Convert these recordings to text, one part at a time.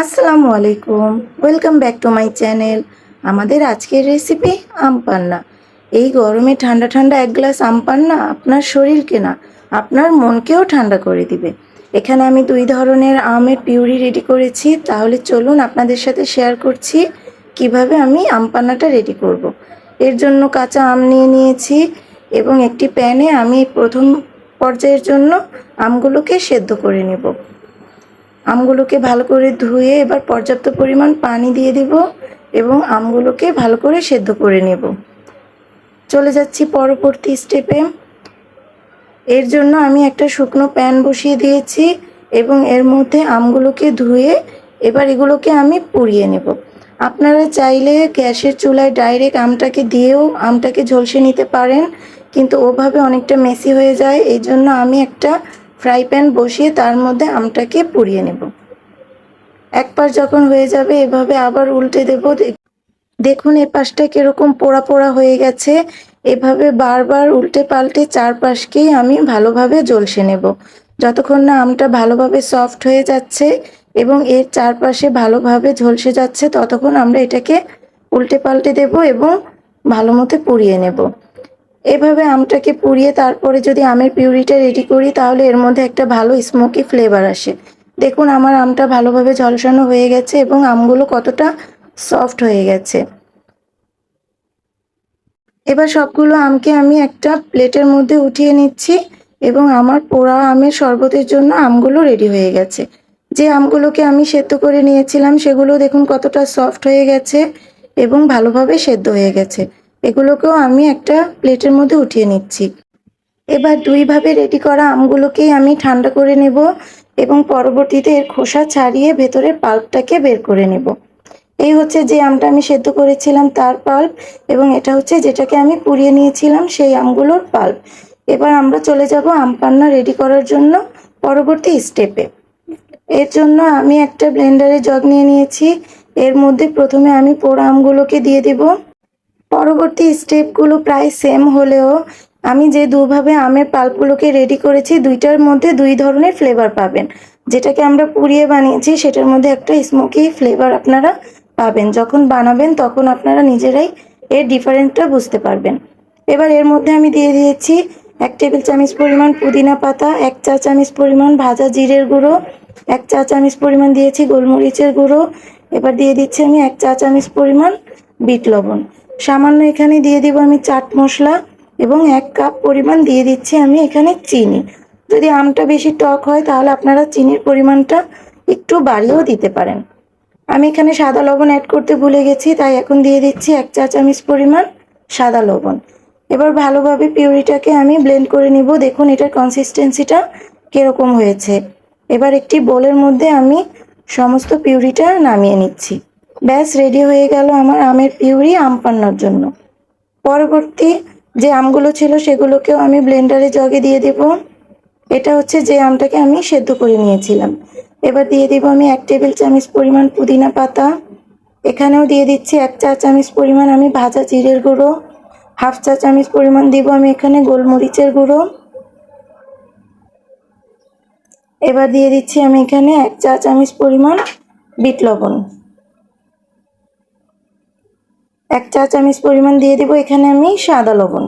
আসসালামু আলাইকুম। Welcome back to my channel আমাদের আজকের রেসিপি আম পান্না। এই গরমে ঠান্ডা ঠান্ডা এক গ্লাস আম পান্না আপনার শরীরকে না, আপনার মনকেও ঠান্ডা করে দিবে। এখানে আমি দুই ধরনের আমের পিউরি রেডি করেছি। তাহলে চলুন আপনাদের সাথে শেয়ার করছি কীভাবে আমি আম পান্নাটা রেডি করব। এর জন্য কাঁচা আম নিয়ে নিয়েছি এবং একটি প্যানে আমি প্রথম পর্যায়ের জন্য আমগুলোকে সেদ্ধ করে নেব। আমগুলোকে ভালো করে ধুয়ে এবার পর্যাপ্ত পরিমাণ পানি দিয়ে দিব এবং আমগুলোকে ভালো করে সেদ্ধ করে নেব। চলে যাচ্ছি পরবর্তী স্টেপে এর জন্য আমি একটা শুকনো প্যান বসিয়ে দিয়েছি এবং এর মধ্যে আমগুলোকে ধুয়ে এবার এগুলোকে আমি পুড়িয়ে নেব। আপনারা চাইলে গ্যাসের চুলায় ডাইরেক্ট আমটাকে দিয়েও আমটাকে ঝলসে নিতে পারেন, কিন্তু ওভাবে অনেকটা মেসি হয়ে যায়। এই জন্য আমি একটা ফ্রাই প্যান বসিয়ে তার মধ্যে আমটাকে পুড়িয়ে নেব। একবার যখন হয়ে যাবে, এভাবে আবার উল্টে দেব। দেখ- দেখুন, এ পাশটা কীরকম পোড়া পোড়া হয়ে গেছে। এভাবে বারবার উল্টে পাল্টে চারপাশকেই আমি ভালোভাবে জলসে নেব। যতক্ষণ না আমটা ভালোভাবে সফট হয়ে যাচ্ছে এবং এর চারপাশে ভালোভাবে ঝলসে যাচ্ছে, ততক্ষণ আমরা এটাকে উল্টে পাল্টে দেব এবং ভালো মতো পুড়িয়ে নেব। এভাবে আমটাকে পুড়িয়ে তারপরে যদি আমের পিউরিটা রেডি করি, তাহলে এর মধ্যে একটা ভালো স্মোকি ফ্লেভার আসে। দেখুন, আমার আমটা ভালোভাবে ঝলসানো হয়ে গেছে এবং আমগুলো কতটা সফট হয়ে গেছে। এবার সবগুলো আমকে আমি একটা প্লেটের মধ্যে উঠিয়ে নিচ্ছি এবং আমার পোড়া আমের শরবতের জন্য আমগুলো রেডি হয়ে গেছে। যে আমগুলোকে আমি সেদ্ধ করে নিয়েছিলাম, সেগুলো দেখুন কতটা সফট হয়ে গেছে এবং ভালোভাবে সেদ্ধ হয়ে গেছে। এগুলোকেও আমি একটা প্লেটের মধ্যে উঠিয়ে নিচ্ছি। এবার দুইভাবে রেডি করা আমগুলোকেই আমি ঠান্ডা করে নেব এবং পরবর্তীতে এর খোসা ছাড়িয়ে ভেতরের পাল্পটাকে বের করে নেব। এই হচ্ছে যে আমটা আমি সেদ্ধ করেছিলাম তার পাল্প এবং এটা হচ্ছে যেটাকে আমি পুড়িয়ে নিয়েছিলাম সেই আমগুলোর পাল্প এবার আমরা চলে যাব আম পান্না রেডি করার জন্য পরবর্তী স্টেপে এর জন্য আমি একটা ব্লেন্ডারে জগ নিয়ে নিয়েছি। এর মধ্যে প্রথমে আমি পোড়া আমগুলোকে দিয়ে দেব। পরবর্তী স্টেপগুলো প্রায় সেম হলেও আমি যে দুভাবে আমের পাল্পগুলোকে রেডি করেছি, দুইটার মধ্যে দুই ধরনের ফ্লেভার পাবেন। যেটাকে আমরা পুড়িয়ে বানিয়েছি, সেটার মধ্যে একটা স্মোকি ফ্লেভার আপনারা পাবেন। যখন বানাবেন, তখন আপনারা নিজেরাই এর ডিফারেন্টটা বুঝতে পারবেন। এবার এর মধ্যে আমি দিয়ে দিয়েছি এক টেবিল চামচ পরিমাণ পুদিনা পাতা, এক চা চামচ পরিমাণ ভাজা জিরের গুঁড়ো, এক চা চামচ পরিমাণ দিয়েছি গোলমরিচের গুঁড়ো। এবার দিয়ে দিচ্ছি আমি এক চা চামচ পরিমাণ বিট লবণ। সামান্য এখানে দিয়ে দিব আমি চাট মশলা এবং এক কাপ পরিমাণ দিয়ে দিচ্ছি আমি এখানে চিনি। যদি আমটা বেশি টক হয় তাহলে আপনারা চিনির পরিমাণটা একটু বাড়িয়েও দিতে পারেন। আমি এখানে সাদা লবণ অ্যাড করতে ভুলে গেছি, তাই এখন দিয়ে দিচ্ছি এক চা চামচ পরিমাণ সাদা লবণ। এবার ভালোভাবে পিউরিটাকে আমি ব্লেন্ড করে নিব। দেখুন এটার কনসিস্টেন্সিটা কীরকম হয়েছে। এবার একটি বোলের মধ্যে আমি সমস্ত পিউরিটা নামিয়ে নিচ্ছি। ব্যাস রেডি হয়ে গেল আমার আমের পিউরি আম পান্নার জন্য। পরবর্তী যে আমগুলো ছিল সেগুলোকেও আমি ব্লেন্ডারে জগে দিয়ে দেব। এটা হচ্ছে যে আমটাকে আমি সেদ্ধ করে নিয়েছিলাম। এবার দিয়ে দিব আমি এক টেবিল চামচ পরিমাণ পুদিনা পাতা। এখানেও দিয়ে দিচ্ছি এক চা চামচ পরিমাণ আমি ভাজা জিরের গুঁড়ো। হাফ চা চামচ পরিমাণ দিব আমি এখানে গোলমরিচের গুঁড়ো। এবার দিয়ে দিচ্ছি আমি এখানে এক চা চামচ পরিমাণ বিট লবণ। এক চা চামচ পরিমাণ দিয়ে দিব এখানে আমি সাদা লবণ।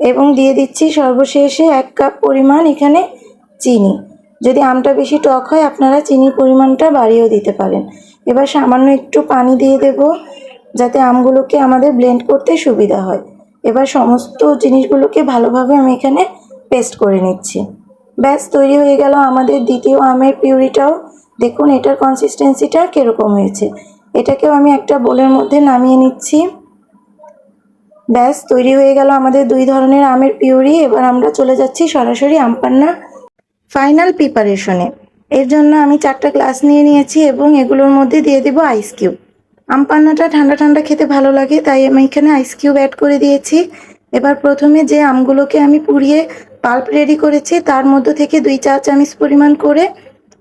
এবং দিয়ে দিচ্ছি সর্বশেষে এক কাপ পরিমাণ এখানে চিনি। যদি আমটা বেশি টক হয়, আপনারা চিনির পরিমাণটা বাড়িয়েও দিতে পারেন। এবার সামান্য একটু পানি দিয়ে দেব, যাতে আমগুলোকে আমাদের ব্লেন্ড করতে সুবিধা হয়। এবার সমস্ত জিনিসগুলোকে ভালোভাবে আমি এখানে পেস্ট করে নিচ্ছি। ব্যাস, তৈরি হয়ে গেল আমাদের দ্বিতীয় আমের পিউরিটাও। দেখুন, এটার কনসিস্টেন্সিটা কীরকম হয়েছে। এটাকেও আমি একটা বোলের মধ্যে নামিয়ে নিচ্ছি। ব্যাস, তৈরি হয়ে গেল আমাদের দুই ধরনের আমের পিউরি। এবার আমরা চলে যাচ্ছি সরাসরি আমপান্না ফাইনাল প্রিপারেশনে এর জন্য আমি চারটা গ্লাস নিয়ে নিয়েছি এবং এগুলোর মধ্যে দিয়ে দেবো আইস কিউব আমপান্নাটা ঠান্ডা ঠান্ডা খেতে ভালো লাগে, তাই আমি এখানে আইস কিউব অ্যাড করে দিয়েছি। এবার প্রথমে যে আমগুলোকে আমি পুড়িয়ে পাল্প রেডি করেছি, তার মধ্য থেকে দুই চা চামচ পরিমাণ করে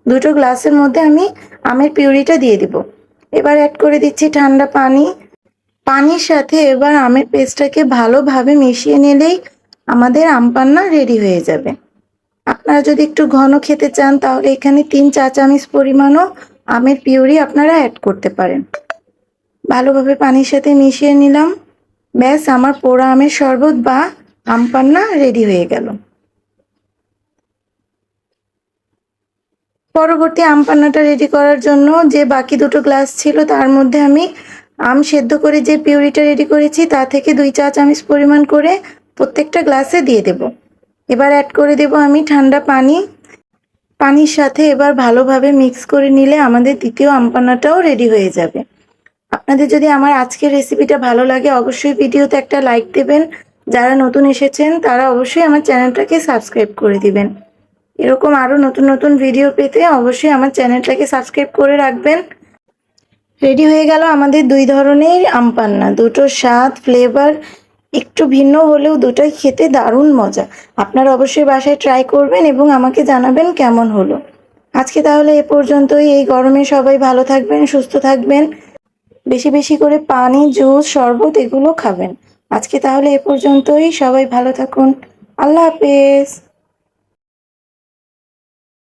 দুটো গ্লাসের মধ্যে আমি আমের পিউরিটা দিয়ে দিব। এবার অ্যাড করে দিচ্ছি ঠান্ডা পানি। পানির সাথে এবার আমের পেস্টটাকে ভালোভাবে মিশিয়ে নিলেই আমাদের আম পান্না রেডি হয়ে যাবে। আপনারা যদি একটু ঘন খেতে চান, তাহলে এখানে তিন চা চামচ পরিমাণও আমের পিউরি আপনারা অ্যাড করতে পারেন। ভালোভাবে পানির সাথে মিশিয়ে নিলাম। ব্যাস, আমার পোড়া আমের শরবত বা আম পান্না রেডি হয়ে গেল। পরবর্তী আম পান্নাটা রেডি করার জন্য যে বাকি দুটো গ্লাস ছিল, তার মধ্যে আমি আম সেদ্ধ করে যে পিউরিটা রেডি করেছি, তা থেকে দুই চা চামচ পরিমাণ করে প্রত্যেকটা গ্লাসে দিয়ে দেব। এবার অ্যাড করে দেব আমি ঠান্ডা পানি। পানির সাথে এবার ভালোভাবে মিক্স করে নিলে আমাদের দ্বিতীয় আম পান্নাটাও রেডি হয়ে যাবে। আপনাদের যদি আমার আজকের রেসিপিটা ভালো লাগে, অবশ্যই ভিডিওতে একটা লাইক দেবেন। যারা নতুন এসেছেন, তারা অবশ্যই আমার চ্যানেলটাকে সাবস্ক্রাইব করে দিবেন। এরকম আরও নতুন নতুন ভিডিও পেতে অবশ্যই আমার চ্যানেলটাকে সাবস্ক্রাইব করে রাখবেন। রেডি হয়ে গেল আমাদের দুই ধরনের আমপান্না দুটো স্বাদ ফ্লেভার একটু ভিন্ন হলেও দুটোই খেতে দারুণ মজা। আপনারা অবশ্যই বাসায় ট্রাই করবেন এবং আমাকে জানাবেন কেমন হলো। আজকে তাহলে এ পর্যন্তই। এই গরমে সবাই ভালো থাকবেন, সুস্থ থাকবেন। বেশি বেশি করে পানি, জুস, শরবত এগুলো খাবেন। আজকে তাহলে এ পর্যন্তই। সবাই ভালো থাকুন। আল্লাহ হাফেজ।